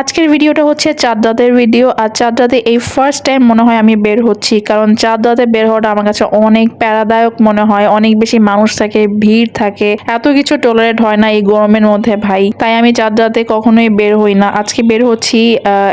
আজকের ভিডিওটা হচ্ছে চাঁদ রাতের ভিডিও, আর চাঁদ রাতে এই ফার্স্ট টাইম মনে হয় আমি বের হচ্ছি, কারণ চাঁদ রাতে বের হওয়াটা আমার কাছে অনেক প্যারাদায়ক মনে হয়, অনেক বেশি মানুষ থাকে, ভিড় থাকে, এত কিছু টলারেট হয় না এই গরমের মধ্যে ভাই। তাই আমি চাঁদ রাতে কখনোই বের হই না। আজকে বের হচ্ছি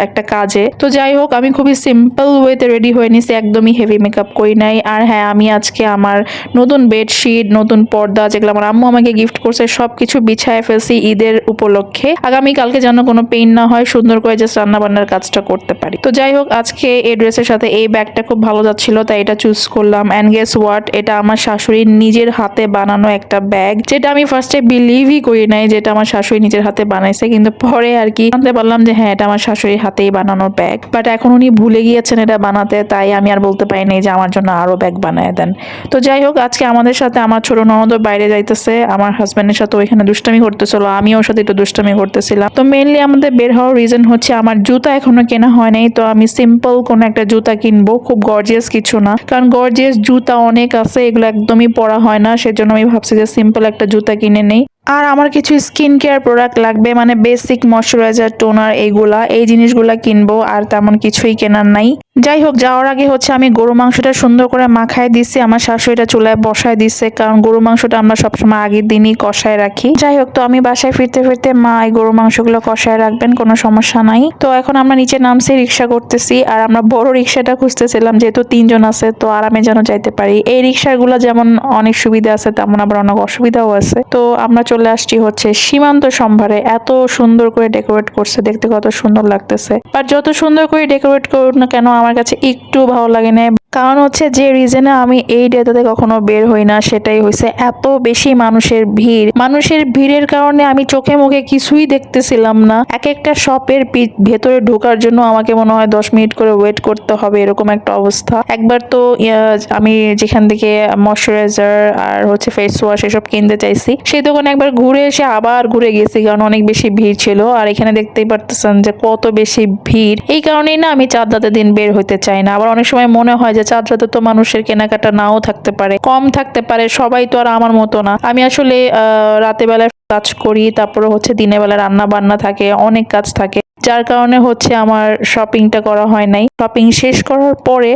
একটা কাজে। তো যাই হোক, আমি খুবই সিম্পল ওয়েতে রেডি হয়ে নিছি, একদমই হেভি মেকআপ করি নাই। আর হ্যাঁ আমি আজকে আমার নতুন বেডশিট নতুন পর্দা, যেগুলো আমার আম্মু আমাকে গিফট করছে সব কিছু বিছায় ফেলছি ঈদের উপলক্ষে। আগামী কালকে যেন কোনো পেইন না হয় সুন্দর করে জাস্ট রান্না বান্নার কাজটা করতে পারি। তো যাই হোক, আজকে এই ড্রেসের সাথে এই ব্যাগটা খুব ভালো যাচ্ছিল, তাই এটা চুজ করলাম। অ্যান্ড গেস হোয়াট এটা আমার শাশুড়ির নিজের হাতে বানানো একটা ব্যাগ যেটা আমি ফার্স্টে বিলিভই করি নাই যেটা আমার শাশুড়ি নিজের হাতে বানাইছে, কিন্তু পরে আর কি জানতে পারলাম যে হ্যাঁ এটা আমার শাশুড়ির হাতেই বানানো ব্যাগ বাট এখন উনি ভুলে গিয়েছেন এটা বানাতে, তাই আমি আর বলতে পারিনি যে আমার জন্য আরও ব্যাগ বানায় দেন। তো যাই হোক, আজকে আমাদের সাথে আমার ছোট ননদ বাইরে যাইতেছে, আমার হাজব্যান্ডের সাথে ওইখানে দুষ্টামি করতেছিল আমি ওর সাথে একটু দুষ্টামি করতেছিলাম। তো মেনলি আমাদের বের হওয়ার রিজন হচ্ছে আমার জুতা এখনও কেনা হয় নাই, তো আমি সিম্পল কোনো একটা জুতা কিনবো, খুব গর্জিয়াস কিছু না। কারণ গর্জিয়াস জুতা অনেক আছে, এগুলো একদমই পরা হয় না, সেজন্য আমি ভাবছি যে সিম্পল একটা জুতা কিনে নেই। আর আমার কিছু স্কিন কেয়ার প্রোডাক্ট লাগবে মানে বেসিক ময়শ্চারাইজার টোনার এইগুলা, এই জিনিসগুলা কিনবো, আর তেমন কিছুই কেনার নাই। যাই হোক, যাওয়ার আগে হচ্ছে আমি গরু মাংসটা সুন্দর করে মাখায় দিচ্ছি আমার শাশুড়িটা চুলায় বসায় দিচ্ছে কারণ গরু মাংসটা আমরা সবসময় আগের দিনই কষায় রাখি। যাই হোক, তো আমি বাসায় ফিরতে ফিরতে মা এই গরু মাংসগুলো কষায় রাখবেন, কোনো সমস্যা নাই। তো এখন আমরা নিচে নামছি, রিক্সা করতেছি, আর আমরা বড় রিক্সাটা খুঁজতেছিলাম, যেহেতু তিনজন আছে, তো আরামে যেন যাইতে পারি। এই রিক্সাগুলো যেমন অনেক সুবিধা আছে, তেমন আবার অনেক অসুবিধাও আছে। তো আমরা চলে আসছি হচ্ছে সীমান্ত সম্ভারে। এত সুন্দর করে ডেকোরেট করছে, দেখতে কত সুন্দর লাগতেছে। বাট যত সুন্দর করে ডেকোরেট করুক না কেন, আমার কাছে একটু ভালো লাগে না। কারণ হচ্ছে যে রিজনে আমি এই ডেটাতে কখনো বের হই না, সেটাই হয়েছে এত বেশি মানুষের ভিড়। মানুষের ভিড়ের কারণে আমি চোখে মুখে কিছুই দেখতেছিলাম না। এক একটা শপের ভেতরে ঢোকার জন্য আমাকে মনে হয় দশ মিনিট করে ওয়েট করতে হবে, এরকম একটা অবস্থা। একবার তো আমি যেখান থেকে ময়শ্চারাইজার আর হচ্ছে ফেস ওয়াশ এসব কিনতে চাইছি, সেই দোকানে একবার ঘুরে এসে আবার ঘুরে গেছি, কারণ অনেক বেশি ভিড় ছিল। আর এখানে দেখতেই পারতেছেন যে কত বেশি ভিড়। এই কারণেই না আমি চাঁদ দিন বের হইতে চাই না। আবার অনেক সময় মনে হয় যে চাঁদ রাতে তো মানুষের কেনাকাটা নাও থাকতে পারে, কম থাকতে পারে, সবাই তো আর আমার মতো না। আমি আসলে রাতে বেলায় কাজ করি, তারপরে হচ্ছে দিনের বেলা রান্না বান্না থাকে, অনেক কাজ থাকে, যার কারণে হচ্ছে আমার শপিংটা করা হয় নাই। শপিং শেষ করার পরে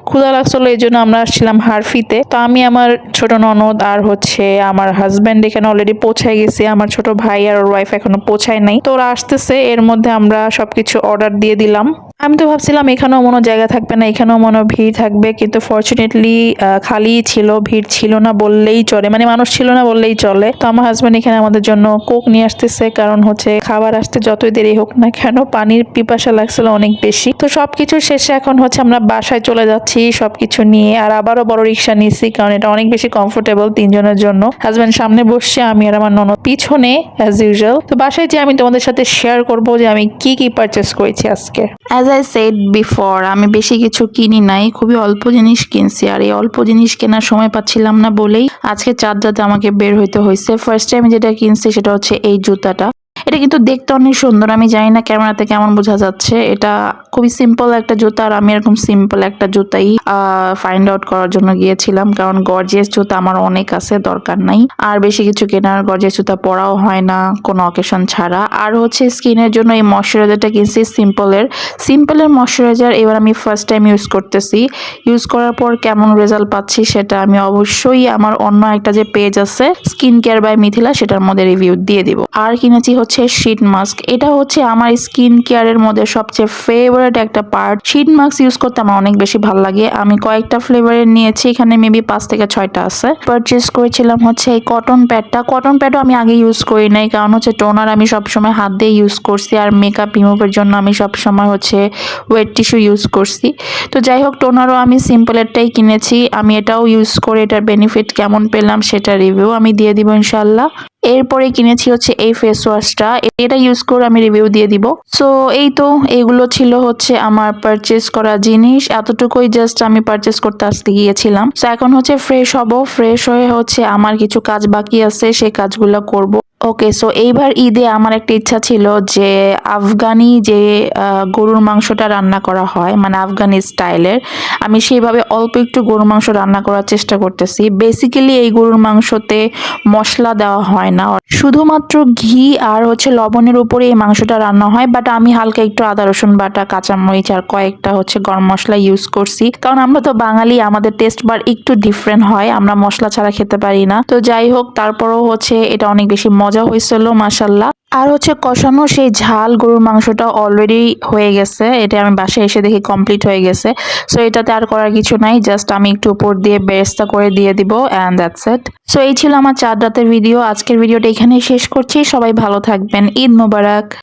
ক্ষুধা লাগছিল, এই জন্য আমরা আসছিলাম হারফিতে। তো আমি আমার ছোট ননদ আর হচ্ছে আমার হাজব্যান্ড এখানে অলরেডি পৌঁছায় গেছে, আমার ছোট ভাই আর ওর ওয়াইফ এখনও পৌঁছায় নাই। তো ওরা আসতেছে, এর মধ্যে আমরা সবকিছু অর্ডার দিয়ে দিলাম। আমি তো ভাবছিলাম এখানেও মনে জায়গা থাকবে না, এখানেও মনে ভিড় থাকবে, কিন্তু ফর্চুনেটলি খালি ছিল, ভিড় ছিল না বললেই চলে মানে মানুষ ছিল না বললেই চলে। তো আমার হাজব্যান্ড এখানে আমাদের জন্য কোক নিয়ে আসতেছে, কারণ হচ্ছে খাবার আসতে যতই দেরি হোক না কেন, পানির পিপাসা লাগছিল অনেক বেশি। তো সবকিছু শেষে এখন হচ্ছে আমরা বাসায় চলে যাচ্ছি সবকিছু নিয়ে, আর আবারও বড় রিক্সা নিচ্ছি কারণ এটা অনেক বেশি কমফোর্টেবল তিনজনের জন্য। হাজব্যান্ড সামনে বসছে, আমি আর আমার ননদ পিছনে অ্যাজ ইউজুয়াল তো বাসায় যে আমি তোমাদের সাথে শেয়ার করব যে আমি কি কি পারচেস করেছি আজকে। অ্যাজ আই সেড বিফোর আমি বেশি কিছু কিনি নাই, খুবই অল্প জিনিস কিনছি, আর এই অল্প জিনিস কেনার সময় পাচ্ছিলাম না বলেই আজকে চার আমাকে বের হইতে হয়েছে ফার্স্ট টাইম যেটা কিনছি সেটা হচ্ছে এই জুতাটা। এটা কিন্তু দেখতে অনেক সুন্দর। আমি জানি না ক্যামেরাতে কেমন বোঝা যাচ্ছে। এটা খুবই সিম্পল একটা জুতা আর আমি এরকম সিম্পল একটা জুতাই ফাইন্ড আউট করার জন্য গিয়েছিলাম। কারণ গর্জিয়াস জুতা আমার অনেক আছে, দরকার নাই। আর বেশি কিছু কেনার গর্জিয়াস জুতা পরাও হয় না কোনো অকেশন ছাড়া। আর হচ্ছে স্কিনের জন্য এই ময়শ্চারাইজারটা কিনছি সিম্পলের সিম্পলের ময়শ্চারাইজার এবার আমি ফার্স্ট টাইম ইউজ করতেছি। ইউজ করার পর কেমন রেজাল্ট পাচ্ছি সেটা আমি অবশ্যই আমার অন্য একটা যে পেজ আছে স্কিন কেয়ার বাই মিথিলা, সেটার মধ্যে রিভিউ দিয়ে দিব। আর কিনেছি হচ্ছে শীট মাস্ক এটা হচ্ছে আমার স্কিন কেয়ারের মধ্যে সবচেয়ে ফেভারিট একটা পার্ট শীট মাস্ক ইউজ করতে আমার অনেক বেশি ভালো লাগে। আমি কয়েকটা ফ্লেভারের নিয়েছি, এখানে মেবি পাঁচ থেকে ছয়টা আছে। পারচেস করেছিলাম হচ্ছে এই কটন প্যাডটা কটন প্যাডও আমি আগে ইউজ করি নাই, কারণ হচ্ছে টোনার আমি সবসময় হাত দিয়ে ইউজ করছি, আর মেকআপ রিমুভের জন্য আমি সবসময় হচ্ছে ওয়েট টিস্যু ইউজ করছি। তো যাই হোক টোনারও আমি সিম্পলেরটাই কিনেছি। আমি এটাও ইউজ করে এটার বেনিফিট কেমন পেলাম সেটা রিভিউ আমি দিয়ে দিব ইনশাল্লাহ এরপরে কিনেছি হচ্ছে এই ফেস ওয়াশটা এটা ইউজ করে আমি রিভিউ দিয়ে দিব। সো এই তো, এগুলো ছিল হচ্ছে আমার পারচেস করা জিনিস। এতটুকুই জাস্ট আমি পারচেস করতে আসতে গিয়েছিলাম। সো এখন হচ্ছে ফ্রেশ হব। ফ্রেশ হয়ে হচ্ছে আমার কিছু কাজ বাকি আছে, সেই কাজগুলো করব। ওকে সো এইবার ঈদে আমার একটা ইচ্ছা ছিল যে আফগানি যে গরুর মাংসটা রান্না করা হয় মানে আফগানি স্টাইলের, আমি সেইভাবে অল্প একটু গরুর মাংস রান্না করার চেষ্টা করতেছি। বেসিক্যালি এই গরুর মাংসতে মশলা দেওয়া হয় না। শুধুমাত্র ঘি আর হচ্ছে লবণের উপরে এই মাংসটা রান্না হয় বাট আমি হালকা একটু আদা, রসুন, বাটা, কাঁচামরিচ আর কয়েকটা হচ্ছে গরম মশলা ইউজ করছি। কারণ আমরা তো বাঙালি, আমাদের টেস্ট বার একটু ডিফারেন্ট হয়, আমরা মশলা ছাড়া খেতে পারি না। তো যাই হোক, তারপরও হচ্ছে এটা অনেক বেশি মজা হয়েছিল মাসাল্লাহ আর হচ্ছে কষানো সেই ঝাল গরুর মাংসটা অলরেডি হয়ে গেছে। এটা আমি বাসায় এসে দেখি কমপ্লিট হয়ে গেছে। সো এটাতে আর করার কিছু নাই জাস্ট আমি একটু উপর দিয়ে বেরেস্তা করে দিয়ে দিব অ্যান্ড দ্যাটস ইট সো এই ছিল আমার চার রাতের ভিডিও আজকের ভিডিওটা এখানেই শেষ করছি। সবাই ভালো থাকবেন। ঈদ মোবারক।